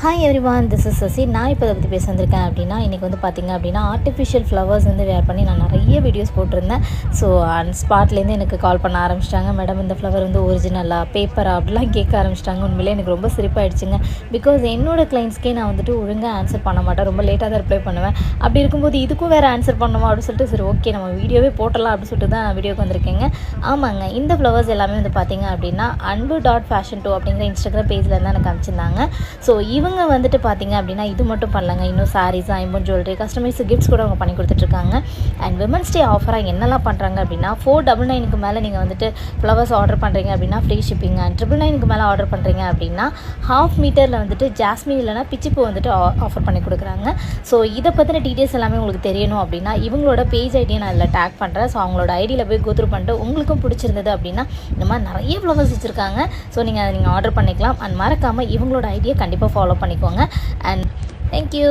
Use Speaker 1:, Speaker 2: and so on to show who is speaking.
Speaker 1: Hi everyone this is Sasi நான் இப்போ இதை பற்றி பேச வந்திருக்கேன் அப்படின்னா இன்றைக்கி வந்து பார்த்திங்க அப்படின்னா ஆர்டிஃபிஷியல் ஃப்ளவர்ஸ் வந்து வேர் பண்ணி நான் நிறைய வீடியோஸ் போட்டிருந்தேன். ஸோ அந்த ஸ்பாட்லேருந்து எனக்கு கால் பண்ண ஆரம்பிச்சிட்டாங்க. மேடம் இந்த ஃப்ளவர் வந்து ஒரிஜினலாக பேப்பரா அப்படிலாம் கேட்க ஆரம்பிச்சிட்டாங்க. உண்மையிலே எனக்கு ரொம்ப சிரிப்பாயிடுச்சுங்க. பிகாஸ் என்னோடய கிளைண்ட்ஸ்க்கே நான் வந்துட்டு ஒழுங்காக ஆன்சர் பண்ண மாட்டேன். ரொம்ப லேட்டாக தான் ரிப்ளை பண்ணுவேன். அப்படி இருக்கும்போது இதுக்கும் வேறு ஆன்சர் பண்ணுமா அப்படின்னு சொல்லிட்டு சரி ஓகே நம்ம வீடியோவே போட்டலாம் அப்படின்னு சொல்லிட்டு தான் நான் வீடியோக்கு வந்திருக்கேங்க. ஆமாங்க இந்த ஃப்ளவர்ஸ் எல்லாமே வந்து பார்த்திங்க அப்படின்னா அன்பு டாட் ஃபேஷன் டூ அப்படிங்கிற இன்ஸ்டாகிராம் பேஜில் தான் எனக்கு அனுப்பிச்சிருந்தாங்க. ஸோ இவங்க வந்துட்டு பார்த்தீங்க அப்படின்னா இது மட்டும் பண்ணலங்க. இன்னும் சாரீஸ் ஐம்பன் ஜுவல்லரி கஸ்டமைஸ் கிஃப்ட்ஸ் கூட அவங்க பண்ணி கொடுத்துட்ருக்காங்க. அண்ட் விமன்ஸ் டே ஆஃபராக என்னெல்லாம் பண்ணுறாங்க அப்படின்னா ஃபோர் டபுள் நைனுக்கு மேலே நீங்கள் வந்துட்டு ஃப்ளவர்ஸ் ஆர்டர் பண்ணுறீங்க அப்படின்னா ஃப்ரீ ஷிப்பிங் அண்ட் ட்ரிபிள் நைனுக்கு மேலே ஆர்டர் பண்ணுறீங்க அப்படின்னா ஹாஃப் மீட்டரில் வந்துட்டு ஜாஸ்மின் இல்லைனா பிச்சிப்பூ வந்துட்டு ஆஃபர் பண்ணி கொடுக்குறாங்க. ஸோ இதை பற்றின டீட்டெயில்ஸ் எல்லாமே உங்களுக்கு தெரியணும் அப்படின்னா இவங்களோட பேஜ் ஐடியை நான் அதில் டேக் பண்ணுறேன் ஸோ அவங்களோட ஐடியில் போய் கோத்ரூ பண்ணிட்டு உங்களுக்கும் பிடிச்சிருந்தது அப்படின்னா இந்த மாதிரி நிறைய ஃப்ளவர்ஸ் வச்சுருக்காங்க. ஸோ நீங்கள் அதை நீங்கள் ஆர்டர் பண்ணிக்கலாம். அண்ட் மறக்காமல் இவங்களோட ஐடியை கண்டிப்பாக ஃபாலோ ஃபாலோ பண்ணிக்கோங்க அண்ட் தேங்க்யூ